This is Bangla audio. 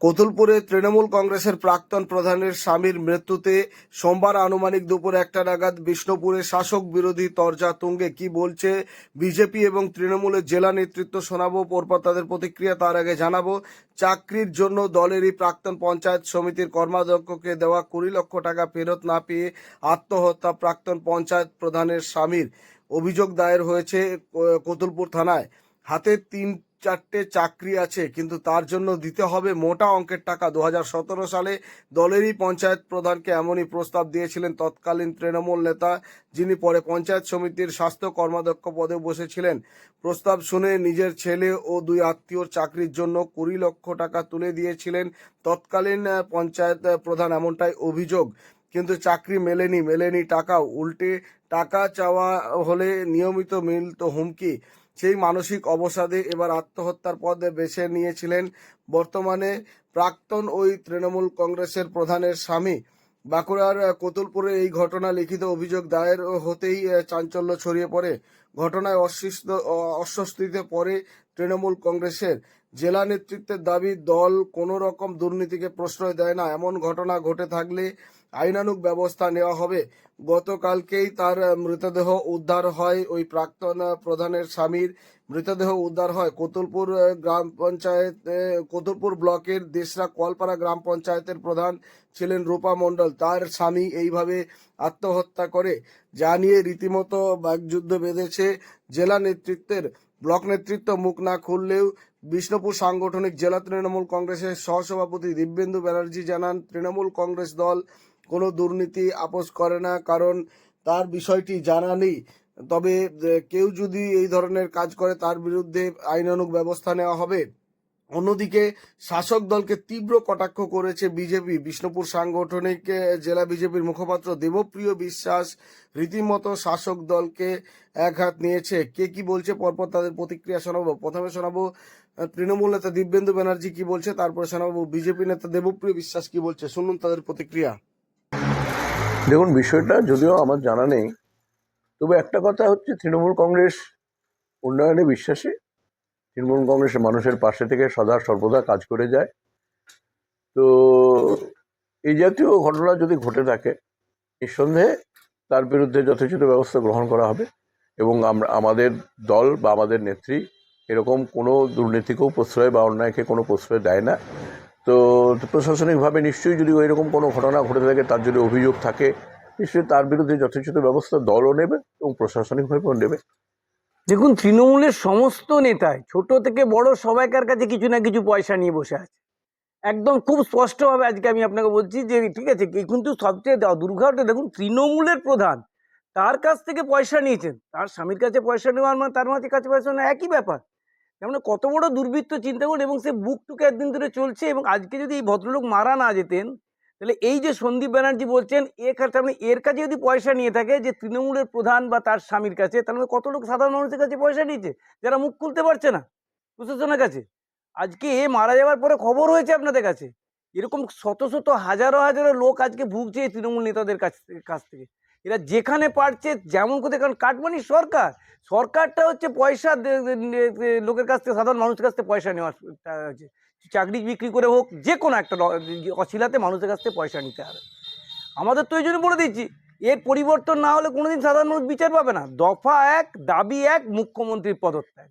কতুলপুরে তৃণমূল কংগ্রেসের প্রাক্তন প্রধানের স্বামীর মৃত্যুতে সোমবার আনুমানিক দুপুর একটা নাগাদ বিষ্ণুপুরে শাসক বিরোধী তরজা তুঙ্গে কি বলছে বিজেপি এবং তৃণমূলের জেলা নেতৃত্ব শোনাবো, পরপর তাদের প্রতিক্রিয়া তার আগে জানাব। চাকরির জন্য দলেরই প্রাক্তন পঞ্চায়েত সমিতির কর্মাধ্যক্ষকে দেওয়া কুড়ি লক্ষ টাকা ফেরত না পেয়ে আত্মহত্যা প্রাক্তন পঞ্চায়েত প্রধানের স্বামীর। অভিযোগ দায়ের হয়েছে কতুলপুর থানায়। হাতে তিন চারটে চাকরি আছে, কিন্তু তার জন্য দিতে হবে মোটা অঙ্কের টাকা। দু হাজার সতেরো সালে দলেরই পঞ্চায়েত প্রধানকে এমনই প্রস্তাব দিয়েছিলেন তৎকালীন তৃণমূল নেতা, যিনি পরে পঞ্চায়েত সমিতির স্বাস্থ্য কর্মাধ্যক্ষ পদে বসেছিলেন। প্রস্তাব শুনে নিজের ছেলে ও দুই আত্মীয়র চাকরির জন্য কুড়ি লক্ষ টাকা তুলে দিয়েছিলেন তৎকালীন পঞ্চায়েত প্রধান এমনটাই অভিযোগ। কিন্তু চাকরি মেলেনি মেলেনি টাকাও উল্টে টাকা চাওয়া হলে নিয়মিত মিলত হুমকি। সেই মানসিক অবসাদে এবার আত্মহত্যার পদে বেছে নিয়েছিলেন বর্তমানে প্রাক্তন ওই তৃণমূল কংগ্রেসের প্রধানের স্বামী। বাঁকুড়ার কোতুলপুরে এই ঘটনা লিখিত অভিযোগ দায়ের হতেই চাঞ্চল্য ছড়িয়ে পড়ে। ঘটনায় অস্বস্ত অস্বস্তিতে পড়ে তৃণমূল কংগ্রেসের জেলা নেতৃত্বের দাবি, দল কোনো রকম দুর্নীতিকে প্রশ্রয় দেয় না। এমন ঘটনা ঘটে থাকলে আইনানুগ ব্যবস্থা নেওয়া হবে। গতকালকেই তার মৃতদেহ উদ্ধার হয় ওই প্রাক্তন প্রধানের স্বামীর মৃতদেহ উদ্ধার হয়। কোতুলপুর গ্রাম পঞ্চায়েত, কোতুলপুর ব্লকের দেশরা কলপাড়া গ্রাম পঞ্চায়েতের প্রধান ছিলেন রূপা মণ্ডল। তার স্বামী এইভাবে আত্মহত্যা করে। যা নিয়ে রীতিমতো বাকযুদ্ধ বেঁধেছে জেলা নেতৃত্বের। ব্লক নেতৃত্ব মুখ না খুললেও বিষ্ণুপুর সাংগঠনিক জেলা তৃণমূল কংগ্রেসের সহসভাপতি দিব্যেন্দু ব্যানার্জি জানান, তৃণমূল কংগ্রেস দল কোনো দুর্নীতি আপোষ করে না, কারণ তার বিষয়টি জানা নেই। তবে কেউ যদি এই ধরনের কাজ করে, তার বিরুদ্ধে আইনানুগ ব্যবস্থা নেওয়া হবে। অন্যদিকে শাসক দলকে তীব্র কটাক্ষ করেছে বিজেপি। বিষ্ণুপুর সাংগঠনিক জেলা বিজেপির মুখপাত্র দেবপ্রিয় বিশ্বাস রীতিমতো শাসক দলকে এক হাত নিয়েছে। কে কি বলছে পরপর তাদের প্রতিক্রিয়া শোনাবো। প্রথমে শোনাবো তৃণমূল নেতা দিব্যেন্দু ব্যানার্জি কি বলছে, তারপরে শোনাবো বিজেপি নেতা দেবপ্রিয় বিশ্বাস কি বলছে। শুনুন তাদের প্রতিক্রিয়া। দেখুন, বিষয়টা যদিও আমার জানা নেই, তবে একটা কথা হচ্ছে, তৃণমূল কংগ্রেস উন্নয়নে বিশ্বাসী। তৃণমূল কংগ্রেস মানুষের পাশে থেকে সদা সর্বদা কাজ করে যায়। তো এই জাতীয় ঘটনা যদি ঘটে থাকে, নিঃসন্দেহে তার বিরুদ্ধে যথোচিত ব্যবস্থা গ্রহণ করা হবে এবং আমরা, আমাদের দল বা আমাদের নেত্রী এরকম কোনো দুর্নীতিকেও প্রশ্রয় বা অন্যায়কে কোনো প্রশ্রয় দেয় না। তো প্রশাসনিকভাবে নিশ্চয়ই যদি এরকম কোনো ঘটনা ঘটে থাকে, তার যদি অভিযোগ থাকে, নিশ্চয়ই তার বিরুদ্ধে যথোচিত ব্যবস্থা দলও নেবে এবং প্রশাসনিকভাবেও নেবে। দেখুন, তৃণমূলের সমস্ত নেতাই, ছোট থেকে বড় সবাইকার কাছে কিছু না কিছু পয়সা নিয়ে বসে আছে। একদম খুব স্পষ্টভাবে আজকে আমি আপনাকে বলছি যে, ঠিক আছে কিন্তু সবচেয়ে দুর্ঘটনা, দেখুন, তৃণমূলের প্রধান, তার কাছ থেকে পয়সা নিয়েছেন। তার স্বামীর কাছে পয়সা নেওয়ার মানে তার মাঝে কাছে পয়সা নেওয়া একই ব্যাপার। তার মানে কত বড় দুর্বৃত্ত চিন্তা করুন, এবং সে বুক টুকে একদিন ধরে চলছে, এবং আজকে যদি এই ভদ্রলোক মারা না যেতেন তাহলে এই যে সন্দীপ ব্যানার্জি বলছেন এ কাছে এর কাছে যদি পয়সা নিয়ে থাকে যে তৃণমূলের প্রধান বা তার স্বামীর কাছে তাহলে কত লোক সাধারণ মানুষের কাছে পয়সা নিয়েছে? যারা মুখ খুলতে পারছে না প্রশাসনের কাছে। আজকে এ মারা যাওয়ার পরে খবর হয়েছে আপনাদের কাছে। এরকম শত শত, হাজারো হাজারো লোক আজকে ভুগছে এই তৃণমূল নেতাদের কাছ কাছ থেকে। এরা যেখানে পারছে, যেমন করে কারণ কাটমানি সরকার। সরকারটা হচ্ছে পয়সা লোকের কাছ থেকে, সাধারণ মানুষের কাছ থেকে পয়সা নেওয়ার চাকরি বিক্রি করে হোক, যে কোনো একটা অছিলাতে মানুষের কাছ থেকে পয়সা নিতে হবে। আমাদের তো এই জন্য বলে দিচ্ছি, এর পরিবর্তন না হলে কোনোদিন সাধারণ মানুষ বিচার পাবে না। দফা এক, দাবি এক, মুখ্যমন্ত্রীর পদত্যাগ।